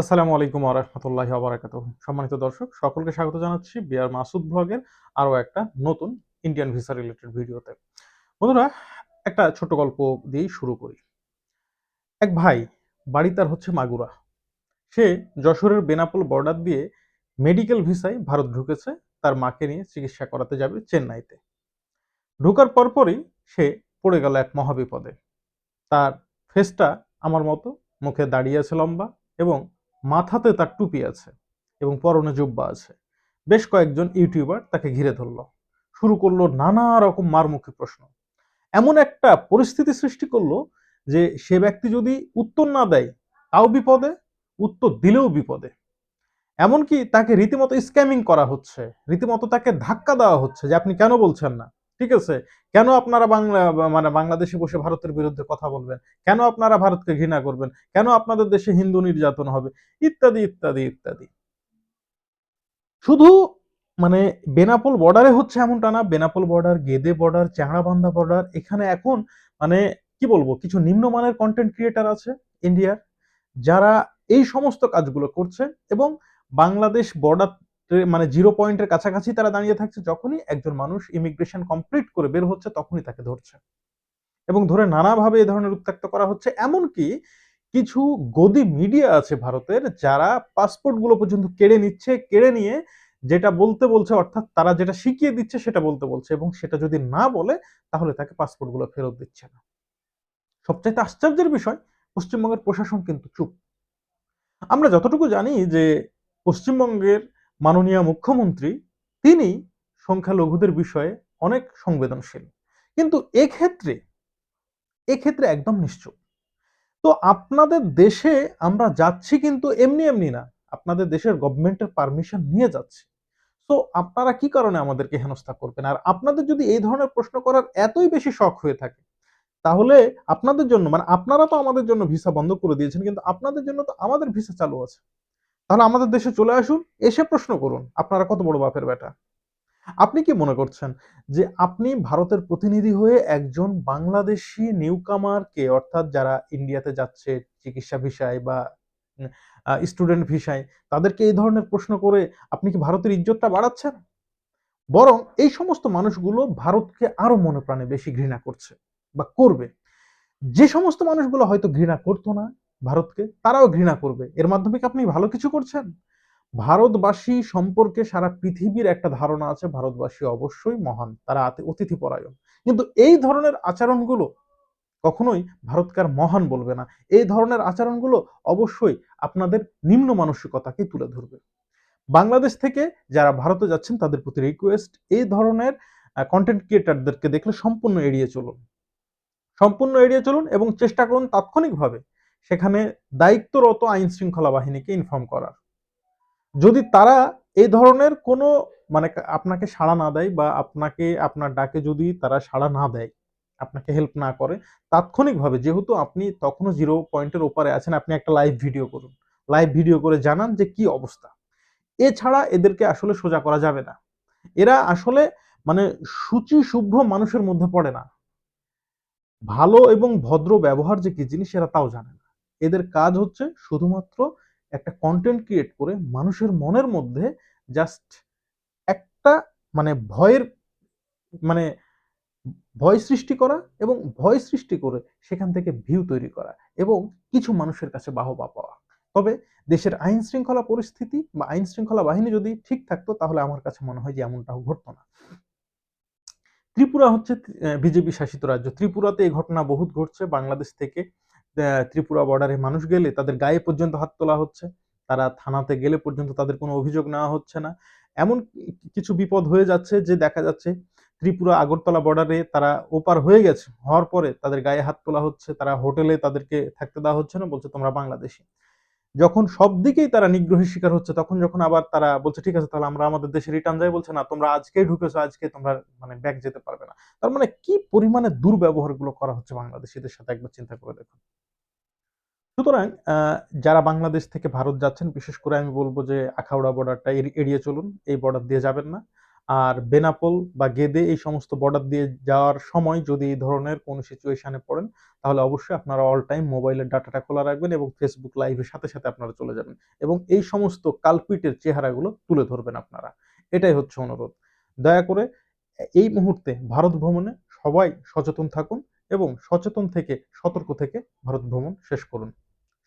আসসালামু আলাইকুম আরহামতুল্লাহি আবরাকাত সম্মানিত দর্শক, সকলকে স্বাগত জানাচ্ছি বিআর মাসুদ ব্লগের আরও একটা নতুন ইন্ডিয়ান ভিসা রিলেটেড ভিডিওতে। বন্ধুরা, একটা ছোট গল্প দিয়েই শুরু করি। এক ভাই বাড়ি তার হচ্ছে মাগুরা। সে যশোরের বেনাপোল বর্ডার দিয়ে মেডিকেল ভিসায় ভারত ঢুকেছে, তার মাকে নিয়ে চিকিৎসা করাতে যাবে চেন্নাইতে। ঢোকার পরপরই সে পড়ে গেল এক মহাবিপদে। তার ফেসটা আমার মতো, মুখে দাঁড়িয়ে আছে লম্বা এবং মাথাতে তার টুপি আছে এবং পরনে জুব্বা আছে। বেশ কয়েকজন ইউটিউবার তাকে ঘিরে ধরলো। শুরু করল নানা রকম মারমুখী প্রশ্ন। এমন একটা পরিস্থিতি সৃষ্টি করল যে সে ব্যক্তি যদি উত্তর না দেয়, তাও বিপদে, উত্তর দিলেও বিপদে। এমনকি তাকে রীতিমতো স্ক্যামিং করা হচ্ছে, রীতিমতো তাকে ধাক্কা দেওয়া হচ্ছে যে আপনি কেন বলছেন না? ঠিক আছে? কেন আপনারা বাংলা মানে বাংলাদেশে বসে ভারতের বিরুদ্ধে কথা বলবেন? কেন আপনারা ভারতকে ঘৃণা করবেন? কেন আপনাদের দেশে হিন্দু নির্যাতন হবে? ইত্যাদি ইত্যাদি ইত্যাদি। শুধু মানে বেনাপোল বর্ডারে হচ্ছে এমনটা না, Benapole border, Gede border Changrabandha border, এখানে এখন মানে কি বলব, কিছু নিম্নমানের কন্টেন্ট ক্রিয়েটার আছে ইন্ডিয়ার যারা এই সমস্ত কাজগুলো করছে এবং বাংলাদেশ বর্ডার মানে জিরো পয়েন্টের কাছাকাছি তারা দাঁড়িয়ে থাকছে যখনই একজন মানুষ ইমিগ্রেশন কমপ্লিট করে বের হচ্ছে তখনই তাকে ধরছে। এবং ধরে নানাভাবে এ ধরনের উত্ত্যক্ত করা হচ্ছে, এমনকি কিছু গদি মিডিয়া আছে ভারতের যারা পাসপোর্টগুলো পর্যন্ত কেড়ে নিচ্ছে, কেড়ে নিয়ে যেটা বলতে বলছে, অর্থাৎ তারা যেটা শিখিয়ে দিচ্ছে সেটা বলতে বলছে এবং সেটা যদি না বলে তাহলে তাকে পাসপোর্টগুলো ফেরত দিচ্ছে না। সবচাইতে আশ্চর্যের বিষয়, পশ্চিমবঙ্গের প্রশাসন কিন্তু চুপ। আমরা যতটুকু জানি যে পশ্চিমবঙ্গের মাননীয় মুখ্যমন্ত্রী, তিনি সংখ্যালঘুদের বিষয়ে অনেক সংবেদনশীল। কিন্তু এক্ষেত্রে এক্ষেত্রে একদম নিশ্চুপ। তো আপনাদের দেশে আমরা যাচ্ছি কিন্তু এমনি এমনি না। আপনাদের দেশের গভর্নমেন্টের পারমিশন নিয়ে যাচ্ছি। তো আপনারা কি কারণে আমাদেরকে হেনস্থা করবেন? আর আপনাদের যদি এই ধরনের প্রশ্ন করার এতই বেশি শখ হয়ে থাকে, তাহলে আপনাদের জন্য মানে আপনারা তো আমাদের জন্য ভিসা বন্ধ করে দিয়েছেন, কিন্তু আপনাদের জন্য তো আমাদের ভিসা চালু আছে। তাহলে আমাদের দেশে চলে আসুন, এসে প্রশ্ন করুন, আপনারা কত বড় বাপের বেটা? আপনি কি মনে করছেন যে আপনি ভারতের প্রতিনিধি হয়ে একজন বাংলাদেশি নিউকামারকে, অর্থাৎ যারা ইন্ডিয়াতে যাচ্ছে চিকিৎসা ভিসায় বা স্টুডেন্ট ভিসায়, তাদেরকে এই ধরনের প্রশ্ন করে আপনি কি ভারতের ইজ্জতটা বাড়াচ্ছেন? বরং এই সমস্ত মানুষগুলো ভারতকে আরও মনে প্রাণে বেশি ঘৃণা করছে বা করবে। যে সমস্ত মানুষগুলো হয়তো ঘৃণা করতো না ভারতকে, তারাও ঘৃণা করবে। এর মাধ্যমে কি আপনি ভালো কিছু করছেন? ভারতবাসী সম্পর্কে সারা পৃথিবীর একটা ধারণা আছে, ভারতবাসী অবশ্যই মহান, তারা অতিথি পরায়ণ। কিন্তু এই ধরনের আচরণগুলো কখনোই ভারতকার মহান বলবে না। এই ধরনের আচরণগুলো অবশ্যই আপনাদের নিম্ন মানসিকতাকে তুলে ধরবে। বাংলাদেশ থেকে যারা ভারতে যাচ্ছেন, তাদের প্রতি রিকোয়েস্ট এই ধরনের কন্টেন্ট ক্রিয়েটারদেরকে দেখলে সম্পূর্ণ এড়িয়ে চলুন। সম্পূর্ণ এড়িয়ে চলুন এবং চেষ্টা করুন তাৎক্ষণিকভাবে সেখানে দায়িত্বরত আইন শৃঙ্খলা বাহিনীকে ইনফর্ম করার। যদি তারা এই ধরনের কোনো মানে আপনাকে সাড়া না দেয় বা আপনাকে, আপনার ডাকে যদি তারা সাড়া না দেয়, আপনাকে হেল্প না করে, তাৎক্ষণিকভাবে যেহেতু আপনি তখনও জিরো পয়েন্টের ওপারে আছেন, আপনি একটা লাইভ ভিডিও করুন। লাইভ ভিডিও করে জানান যে কি অবস্থা। এছাড়া এদেরকে আসলে সোজা করা যাবে না। এরা আসলে মানে সূচি শুভ্র মানুষের মধ্যে পড়ে না। ভালো এবং ভদ্র ব্যবহার যে কি জিনিস, এরা তাও জানে এদের কাজ হচ্ছে শুধুমাত্র একটা কন্টেন্ট ক্রিয়েট করে মানুষের মনের মধ্যে জাস্ট একটা মানে ভয়ের মানে ভয় সৃষ্টি করা এবং ভয় সৃষ্টি করে সেখান থেকে ভিউ তৈরি করা এবং কিছু মানুষের কাছে বাহবা পাওয়া। তবে দেশের আইন শৃঙ্খলা পরিস্থিতি বা আইন শৃঙ্খলা বাহিনী যদি ঠিক থাকতো তাহলে আমার কাছে মনে হয় যে এমনটাও ঘটতো না। ত্রিপুরা হচ্ছে বিজেপি শাসিত রাজ্য। ত্রিপুরাতে এই ঘটনা বহুত ঘটছে। বাংলাদেশ থেকে ত্রিপুরা বর্ডারে মানুষ গেলে তাদের গায়ে পর্যন্ত হাত তোলা হচ্ছে, তারা থানাতে গেলে পর্যন্ত তাদের কোনো অভিযোগ নেওয়া হচ্ছে না। এমন কিছু বিপদ হয়ে যাচ্ছে যে দেখা যাচ্ছে ত্রিপুরা আগরতলা বর্ডারে তারা ওপার হয়ে গেছে, হওয়ার পরে তাদের গায়ে হাত তোলা হচ্ছে, তারা হোটেলে তাদেরকে থাকতে দেওয়া হচ্ছে না, বলছে তোমরা বাংলাদেশি। যখন সব দিকেই তারা নিগ্রহের শিকার হচ্ছে, তখন যখন আবার তারা বলছে, ঠিক আছে, তাহলে আমরা আমাদের দেশে রিটার্ন যাই, বলছে, না, তোমরা আজকেই ঢুকেছো, আজকে তোমরা মানে ব্যাক যেতে পারবে না। তার মানে কি পরিমাণে দুর্ব্যবহারগুলো করা হচ্ছে বাংলাদেশিদের সাথে, একবার চিন্তা করে দেখুন। সুতরাং যারা বাংলাদেশ থেকে ভারত যাচ্ছেন, বিশেষ করে আমি বলব যে আখাউড়া বর্ডারটা এড়িয়ে চলুন, এই বর্ডার দিয়ে যাবেন না। আর বেনাপোল বা গেদে এই সমস্ত বর্ডার দিয়ে যাওয়ার সময় যদি এই ধরনের কোনো সিচুয়েশনে পড়েন, তাহলে অবশ্যই আপনারা অল টাইম মোবাইলের ডাটাটা খোলা রাখবেন এবং ফেসবুক লাইভের সাথে সাথে আপনারা চলে যাবেন। এবং এই সমস্ত কালপিটের চেহারাগুলো তুলে ধরবেন আপনারা। এটাই হচ্ছে অনুরোধ। দয়া করে, এই মুহূর্তে ভারত ভ্রমণে সবাই সচেতন থাকুন এবং সচেতন থেকে সতর্ক থেকে ভারত ভ্রমণ শেষ করুন।